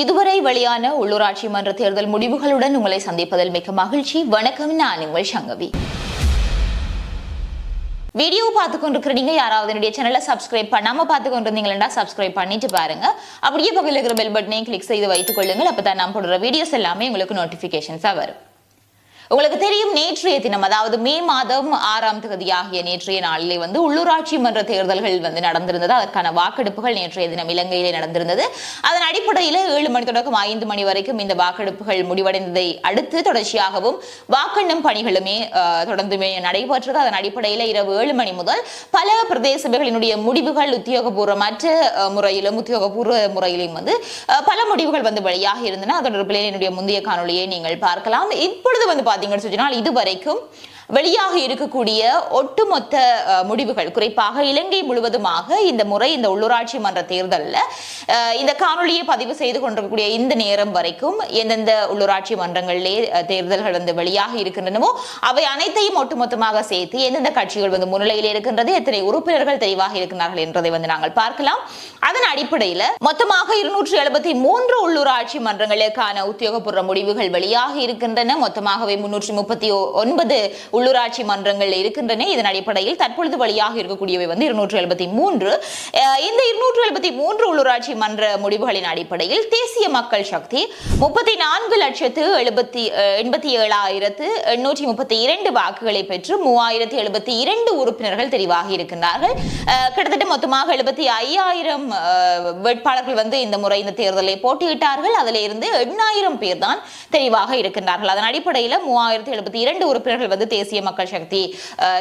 இதுவரை வெளியான உள்ளூராட்சி மன்ற தேர்தல் முடிவுகளுடன் உங்களை சந்திப்பதில் மிக்க மகிழ்ச்சி. வணக்கம் நான் உங்கள் சங்கவி. வீடியோ பார்த்து கொண்டிருக்கிறீங்க யாராவது என்னுடைய சேனலை சப்ஸ்கிரைப் பண்ணாம பார்த்து கொண்டிருந்தீங்களா சப்ஸ்கிரைப் பண்ணிட்டு பாருங்க. அப்படியே பக்கத்தில் இருக்கிற பெல் பட்டனையும் கிளிக் செய்து வைத்துக் கொள்ளுங்கள். அப்பதான் நான் போடுற வீடியோஸ் எல்லாமே உங்களுக்கு நோட்டிஃபிகேஷன்ஸாக வரும். உங்களுக்கு தெரியும் நேற்றைய தினம் அதாவது மே மாதம் ஆறாம் தேதி ஆகிய நேற்றைய நாளிலே வந்து உள்ளூராட்சி மன்ற தேர்தல்கள் வந்து நடந்திருந்தது. அதற்கான வாக்கெடுப்புகள் நேற்றைய தினம் இலங்கையிலே நடந்திருந்தது. அதன் அடிப்படையில் ஏழு மணி தொடக்கம் ஐந்து மணி வரைக்கும் இந்த வாக்கெடுப்புகள் முடிவடைந்ததை அடுத்து தொடர்ச்சியாகவும் வாக்கெண்ணும் பணிகளுமே தொடர்ந்துமே நடைபெற்றது. அதன் அடிப்படையில் இரவு ஏழு மணி முதல் பல பிரதேச சபைகளினுடைய முடிவுகள் உத்தியோகபூர்வமற்ற முறையிலும் உத்தியோகபூர்வ முறையிலும் வந்து பல முடிவுகள் வந்து வெளியாக இருந்தன. அதோட என்னுடைய முந்தைய காணொலியை நீங்கள் பார்க்கலாம். இப்பொழுது வந்து பார்த்தீங்கன்னு சொன்னால் இது வரைக்கும் வெளியாக இருக்கக்கூடிய ஒட்டுமொத்த முடிவுகள் குறிப்பாக இலங்கை முழுவதுமாக இந்த முறை இந்த உள்ளூராட்சி மன்ற தேர்தலில் இந்த காணொலியை பதிவு செய்து கொண்டிருக்கக்கூடிய இந்த நேரம் வரைக்கும் எந்தெந்த உள்ளூராட்சி மன்றங்களிலே தேர்தல்கள் வந்து வெளியாக இருக்கின்றனவோ அவை அனைத்தையும் ஒட்டுமொத்தமாக சேர்த்து எந்தெந்த கட்சிகள் வந்து முன்னிலையில் இருக்கின்றது எத்தனை உறுப்பினர்கள் தெளிவாக இருக்கிறார்கள் என்பதை வந்து நாங்கள் பார்க்கலாம். அதன் அடிப்படையில் மொத்தமாக இருநூற்றி எழுபத்தி மூன்று உள்ளூராட்சி மன்றங்களுக்கான உத்தியோகபூர்வ முடிவுகள் வெளியாக இருக்கின்றன. மொத்தமாகவே முன்னூற்றி முப்பத்தி ஒன்பது உள்ளூராட்சி மன்றங்கள் இருக்கின்றன. இதன் அடிப்படையில் தற்பொழுது வழியாக இருக்கக்கூடியவை வந்து இருநூற்று எழுபத்தி மூன்று. இந்த இருநூற்று எழுபத்தி மூன்று உள்ளூராட்சி மன்ற முடிவுகளின் அடிப்படையில் தேசிய மக்கள் சக்தி முப்பத்தி நான்கு லட்சத்து எழுபத்தி எண்பத்தி ஏழாயிரத்து எண்ணூற்றி முப்பத்தி இரண்டு வாக்குகளை பெற்று மூவாயிரத்தி எழுபத்தி இரண்டு உறுப்பினர்கள் தெரிவாகி இருக்கின்றார்கள். கிட்டத்தட்ட மொத்தமாக எழுபத்தி ஐயாயிரம் வேட்பாளர்கள் வந்து இந்த முறை இந்த தேர்தலை போட்டியிட்டார்கள். அதில் இருந்து எண்ணாயிரம் பேர் தான் தெரிவாக இருக்கின்றார்கள். அதன் அடிப்படையில் மூவாயிரத்தி எழுபத்தி இரண்டு உறுப்பினர்கள் வந்து தேசிய மக்கள் சக்தி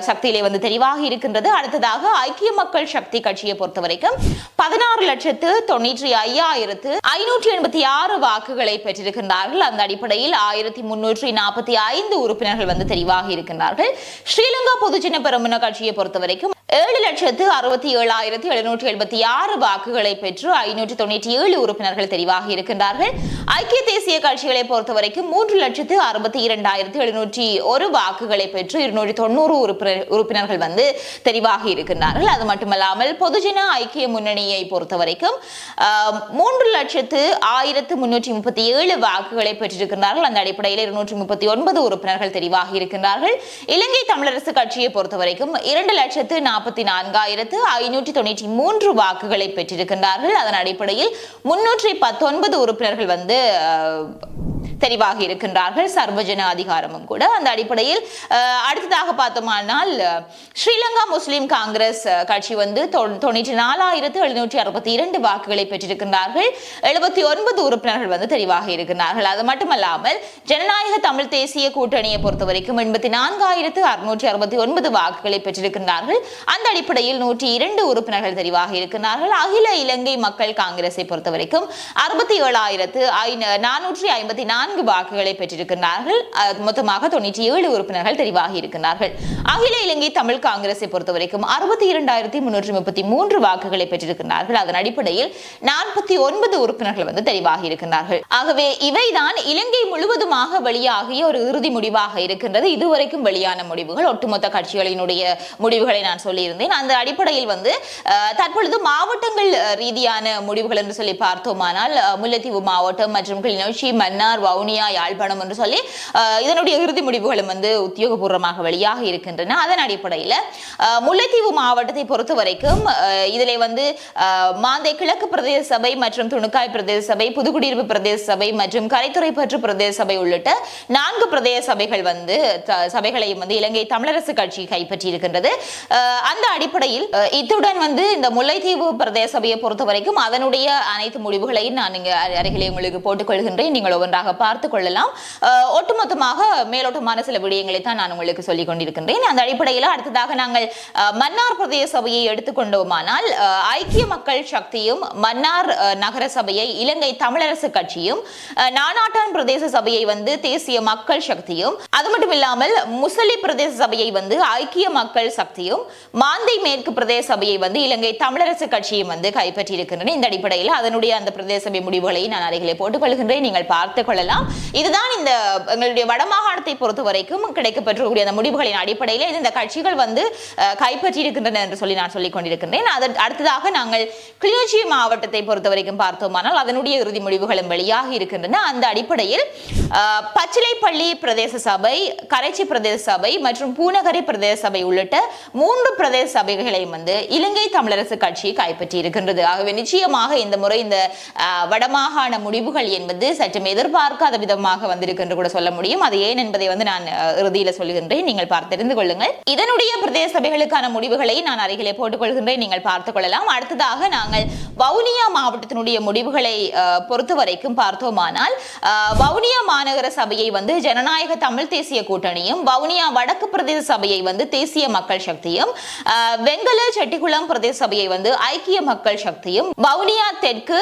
சக்தியிலே வந்து தெரிவாக இருக்கின்றது. அடுத்ததாக ஐக்கிய மக்கள் சக்தி கட்சியை பொறுத்தவரைக்கும் பதினாறு லட்சத்து தொண்ணூற்றி ஐயாயிரத்து ஐநூற்றி எண்பத்தி ஆறு வாக்குகளை பெற்றிருக்கின்றார்கள். அந்த அடிப்படையில் ஆயிரத்தி முன்னூற்றி நாற்பத்தி ஐந்து உறுப்பினர்கள் வந்து தெரிவாக இருக்கின்றார்கள். ஸ்ரீலங்கா பொதுஜன பெரமுன கட்சியை பொறுத்த வரைக்கும் ஏழு லட்சத்து அறுபத்தி ஏழாயிரத்தி எழுநூற்றி எழுபத்தி ஆறு வாக்குகளை பெற்று ஐநூற்றி தொண்ணூற்றி ஏழு உறுப்பினர்கள் தெரிவாக இருக்கின்றார்கள். ஐக்கிய தேசிய கட்சிகளை பொறுத்தவரைக்கும் மூன்று லட்சத்து அறுபத்தி இரண்டாயிரத்தி எழுநூற்றி ஒரு வாக்குகளை பெற்று இருநூற்றி தொண்ணூறு உறுப்பினர் உறுப்பினர்கள் வந்து தெரிவாக இருக்கின்றார்கள். அது மட்டுமல்லாமல் பொதுஜன ஐக்கிய முன்னணியை பொறுத்தவரைக்கும் மூன்று லட்சத்து ஆயிரத்து முன்னூற்றி முப்பத்தி ஏழு வாக்குகளை பெற்றிருக்கின்றார்கள். அந்த அடிப்படையில் இருநூற்றி முப்பத்தி ஒன்பது உறுப்பினர்கள் தெரிவாக இருக்கின்றார்கள். இலங்கை தமிழரசு கட்சியை பொறுத்தவரைக்கும் இரண்டு லட்சத்து நாற்பத்தி நான்காயிரத்து ஐநூற்றி தொண்ணூற்றி மூன்று வாக்குகளை பெற்றிருக்கின்றார்கள். அதன் அடிப்படையில் முன்னூற்றி பத்தொன்பது உறுப்பினர்கள் வந்து ஆஹ், இருக்கின்றார்கள். சர்வஜன அதிகாரமும் கூட அந்த அடிப்படையில் அடுத்ததாக பார்த்தோமானால் ஸ்ரீலங்கா முஸ்லிம் காங்கிரஸ் கட்சி வந்து தொண்ணூற்றி நாலாயிரத்து எழுநூற்றி அறுபத்தி இரண்டு வாக்குகளை பெற்றிருக்கின்றார்கள். எழுபத்தி ஒன்பது உறுப்பினர்கள் வந்து தெரிவாக இருக்கின்றார்கள். அது மட்டுமல்லாமல் ஜனநாயக தமிழ் தேசிய கூட்டணியை பொறுத்த வரைக்கும் எண்பத்தி நான்காயிரத்து அறுநூற்றி அறுபத்தி ஒன்பது வாக்குகளை பெற்றிருக்கின்றார்கள். அந்த அடிப்படையில் நூற்றி இரண்டு உறுப்பினர்கள் தெரிவாக இருக்கின்றார்கள். அகில இலங்கை மக்கள் காங்கிரஸை பொறுத்த வரைக்கும் அறுபத்தி ஏழாயிரத்து நானூற்றி ஐம்பத்தி நான்கு நான்கு வாக்குகளை பெற்றிருக்கிறார்கள் மொத்தமாக தொண்ணூற்றி ஏழு உறுப்பினர்கள் தெரிவாகி இருக்கிறார்கள் அகில இலங்கை தமிழ் காங்கிரஸை பொறுத்தவரைக்கும் அறுபத்தி இரண்டாயிரத்தி முன்னூற்றி முப்பத்தி மூன்று வாக்குகளை பெற்றிருக்கிறார்கள் அதன் அடிப்படையில் நாற்பத்தி ஒன்பது உறுப்பினர்கள் வந்து தெரிவாகி இருக்கிறார்கள் ஆகவே இவைதான் இலங்கை முழுவதுமாக வெளியாகிய ஒரு இறுதி முடிவாக இருக்கின்றது. இதுவரைக்கும் வெளியான முடிவுகள் ஒட்டுமொத்த கட்சிகளினுடைய முடிவுகளை நான் சொல்லியிருந்தேன். அந்த அடிப்படையில் வந்து தற்பொழுது மாவட்டங்கள் ரீதியான முடிவுகள் என்று சொல்லி பார்த்தோமானால் முல்லைத்தீவு மாவட்டம் மற்றும் கிளிநொச்சி மன்னார் வவுனியா யாழ்ப்பாணம் என்று சொல்லி இதனுடைய இறுதி முடிவுகளும் வந்து உத்தியோகபூர்வமாக வெளியாக இருக்கின்றன. அதன் அடிப்படையில் முல்லைத்தீவு மாவட்டத்தை பொறுத்த வரைக்கும் இதில் வந்து மாந்தை கிழக்கு பிரதேச சபை மற்றும் துணுக்காய் பிரதேச சபை புதுக்குடியிருப்பு பிரதேச சபை மற்றும் கரைத்துறை பற்று பிரதேச சபை உள்ளிட்ட நான்கு பிரதேச சபைகள் வந்து சபைகளையும் வந்து இலங்கை தமிழரசு கட்சி கைப்பற்றி இருக்கின்றது அந்த அடிப்படையில் இத்துடன் வந்து இந்த முல்லைத்தீவு பிரதேச சபையை பொறுத்த வரைக்கும் அதனுடைய அனைத்து முடிவுகளையும் நான் இங்கே அருகிலே உங்களுக்கு போட்டுக்கொள்கின்றேன் நீங்கள் ஒவ்வொன்றாக பார்த்து கொள்ளலாம் ஒட்டுமொத்தமாக மேலோட்டமான சில விடயங்களை தான் நான் உங்களுக்கு சொல்லிக் கொண்டிருக்கின்றேன். அந்த அடிப்படையில் அடுத்ததாக நாங்கள் மன்னார் பிரதேச சபையை எடுத்துக்கொண்டோமானால் ஐக்கிய மக்கள் சக்தியும் மன்னார் நகர சபையை இலங்கை தமிழரசு கட்சியும் நானாட்டான் பிரதேச சபையை வந்து தேசிய மக்கள் சக்தியும் அது மட்டும் இல்லாமல் முசலி பிரதேச சபையை வந்து ஐக்கிய மக்கள் சக்தியும் மாந்தை மேற்கு பிரதேச சபையை வந்து இலங்கை தமிழரசு கட்சியும் வந்து கைப்பற்றி இருக்கின்றன இந்த அடிப்படையில் அதனுடைய அந்த பிரதேச சபை முடிவுகளை நான் அருகிலே போட்டுக் கொள்கின்றேன். நீங்கள் பார்த்துக் கொள்ளலாம். கொள்ளலாம் இதுதான் இந்த எங்களுடைய வடமாகாணத்தை பொறுத்த வரைக்கும் கிடைக்கப்பெற்றக்கூடிய அந்த முடிவுகளின் அடிப்படையில் இந்த கட்சிகள் வந்து கைப்பற்றி இருக்கின்றன என்று சொல்லி நான் சொல்லிக் கொண்டிருக்கின்றேன். அதற்கு அடுத்ததாக நாங்கள் கிளிநொச்சி மாவட்டத்தை பொறுத்த வரைக்கும் பார்த்தோமானால் அதனுடைய இறுதி முடிவுகளும் வெளியாகி இருக்கின்றன. அந்த அடிப்படையில் பச்சிலைப்பள்ளி பிரதேச சபை கரைச்சி பிரதேச சபை மற்றும் பூநகரி பிரதேச சபை உள்ளிட்ட மூன்று பிரதேச சபைகளையும் வந்து இலங்கை தமிழரசு கட்சி கைப்பற்றி இருக்கின்றது ஆகவே நிச்சயமாக இந்த முறை இந்த வடமாகாண முடிவுகள் என்பது சற்றும் எதிர்பார்க்காத விதமாக வந்திருக்கு கூட சொல்ல முடியும். அது ஏன் என்பதை வந்து நான் அஹ், இறுதியில சொல்லுகின்றேன் நீங்கள் பார்த்து கொள்ளுங்கள். இதனுடைய பிரதேச சபைகளுக்கான முடிவுகளை நான் அருகிலே போட்டுக்கொள்கின்றேன். நீங்கள் பார்த்துக் கொள்ளலாம். அடுத்ததாக நாங்கள் வவுனியா மாவட்டத்தினுடைய முடிவுகளை அஹ், பொறுத்த வரைக்கும் பார்த்தோமானால் வவுனியா மாநகர சபையை வந்து ஜனநாயக தமிழ் தேசிய கூட்டணியும் வவுனியா வடக்கு பிரதேச சபையை வந்து தேசிய மக்கள் சக்தியும் வெங்கல செட்டிகுளம் பிரதேச சபையை வந்து ஐக்கிய மக்கள் சக்தியும் வவுனியா தெற்கு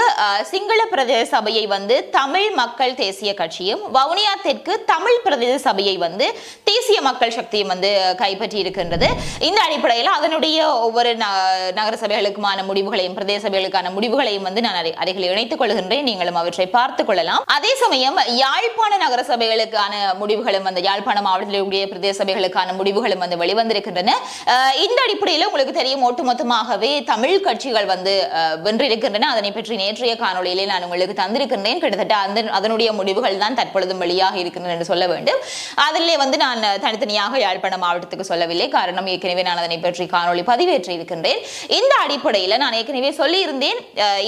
சிங்கள பிரதேச சபையை வந்து தமிழ் மக்கள் தேசிய கட்சியும் வவுனியா தெற்கு தமிழ் பிரதேச சபையை வந்து தேசிய மக்கள் சக்தியும் வந்து கைப்பற்றி இருக்கின்றது இந்த அடிப்படையில் அதனுடைய ஒவ்வொரு ந- நகர சபைகளுக்குமான முடிவுகளையும் பிரதேச சபைகளுக்கான முடிவுகளையும் வந்து நான் அருகே- அருகில் இணைத்துக் கொள்கின்றேன். நீங்களும் அவற்றை பார்த்துக் கொள்ளலாம். அதே சமயம் யாழ்ப்பாண நகர சபைகளுக்கான முடிவுகளும் வந்து யாழ்ப்பாண மாவட்டத்திலுடைய பிரதேச சபைகளுக்கான முடிவுகளும் வந்து வெளிவந்திருக்கின்றன. இந்த அடிப்படையில் உங்களுக்கு தெரியும் ஒட்டுமொத்தமாகவே தமிழ் கட்சிகள் வந்து வென்றிருக்கின்றன. அதனை பற்றி நேற்றைய காணொலியிலே நான் உங்களுக்கு தந்திருக்கின்றேன். கிட்டத்தட்ட அந்த அதனுடைய முடிவுகள் தான் தற்பொழுதும் வெளியாக இருக்கின்றன என்று சொல்ல வேண்டும். அதிலே வந்து நான் தனித்தனியாக யாழ்ப்பாண மாவட்டத்துக்கு சொல்லவில்லை. காரணம் ஏற்கனவே நான் அதனை பற்றி காணொலி பதிவேற்றி இருக்கின்றேன் இந்த அடிப்படையில் நான் ஏற்கனவே சொல்லியிருந்தேன்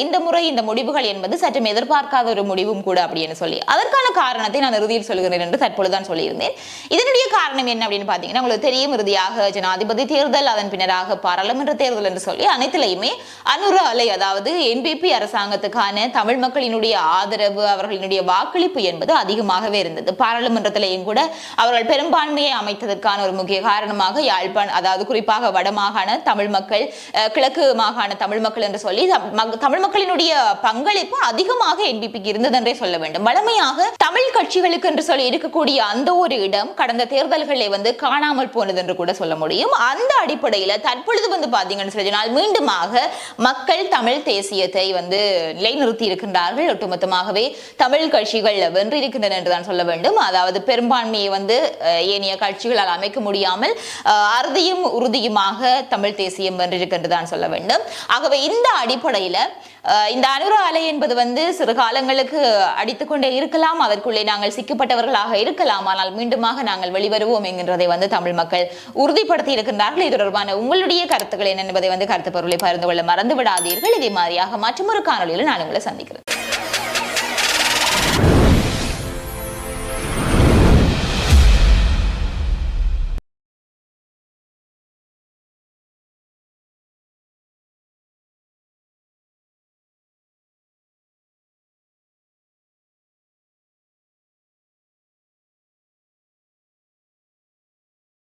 இந்த முறை இந்த முடிவுகள் என்பது சற்றும் எதிர்பார்க்காத ஒரு முடிவும் கூட அப்படின்னு சொல்லி. அதற்கான காரணத்தை நான் இறுதியில் சொல்கிறேன் என்று தற்பொழுதுதான் சொல்லியிருந்தேன். இதனுடைய காரணம் என்ன அப்படின்னு பார்த்தீங்கன்னா உங்களுக்கு தெரியும் இறுதியாக ஜனாதிபதி தேர்தல் அதன் பின்னராக பாராளுமன்ற தேர்தல் என்று சொல்லி அனைத்திலையுமே அனுர அலை அதாவது என்பிபி அரசாங்கத்துக்கான தமிழ் மக்களினுடைய ஆதரவு அவர்களினுடைய வாக்களிப்பு என்பது அதிகமாகவே இருந்தது. பாராளுமன்றத்திலேயும் கூட அவர்கள் பெரும்பான்மையை அமைத்ததற்கான ஒரு முக்கிய காரணமாக யாழ்ப்பாண அதாவது குறிப்பாக வடமாகாண தமிழ் மக்கள் கிழக்கு மாகாண தமிழ் மக்கள் என்று சொல்லி தமிழ் மக்களினுடைய பங்களிப்பு அதிகமாக என்பிபிக்கு இருந்ததென்றே சொல்ல வேண்டும். வளமையாக தமிழ் கட்சிகளுக்கு என்று சொல்லி இருக்கக்கூடிய அந்த ஒரு இடம் கடந்த தேர்தல்களை வந்து காணாமல் போனது என்று கூட சொல்ல முடியும். அந்த அடிப்படையில் தற்பொழுது வந்து பாத்தீங்கன்னு சொன்னால் மீண்டுமாக மக்கள் தமிழ் தேசியத்தை வந்து நிலைநிறுத்தி இருக்கின்றார்கள். ஒட்டுமொத்தமாகவே தமிழ் கட்சிகள் வென்றிருக்கின்றன என்றுதான் சொல்ல வேண்டும். அதாவது பெரும்பான்மையை வந்து ஏனைய கட்சிகளால் அமைக்க முடியாமல் அறுதியும் உறுதியுமாக தமிழ் தேசியம் வென்றிருக்கின்றதான் சொல்ல வேண்டும். ஆகவே இந்த அடிப்படையில இந்த அனுர அலை என்பது வந்து சிறு காலங்களுக்கு அடித்துக்கொண்டே இருக்கலாம் அதற்குள்ளே நாங்கள் சிக்கப்பட்டவர்களாக இருக்கலாம் ஆனால் மீண்டுமாக நாங்கள் வெளிவருவோம் என்கின்றதை வந்து தமிழ் மக்கள் உறுதிப்படுத்தி இருக்கின்றார்கள். இது தொடர்பான உங்களுடைய கருத்துக்கள் என்ன என்பதை வந்து கருத்து பொருளை பகிர்ந்து கொள்ள மறந்து விடாதீர்கள் இதே மாதிரியாக மற்றொரு காணொலியில் நான் உங்களை சந்திக்கிறேன்.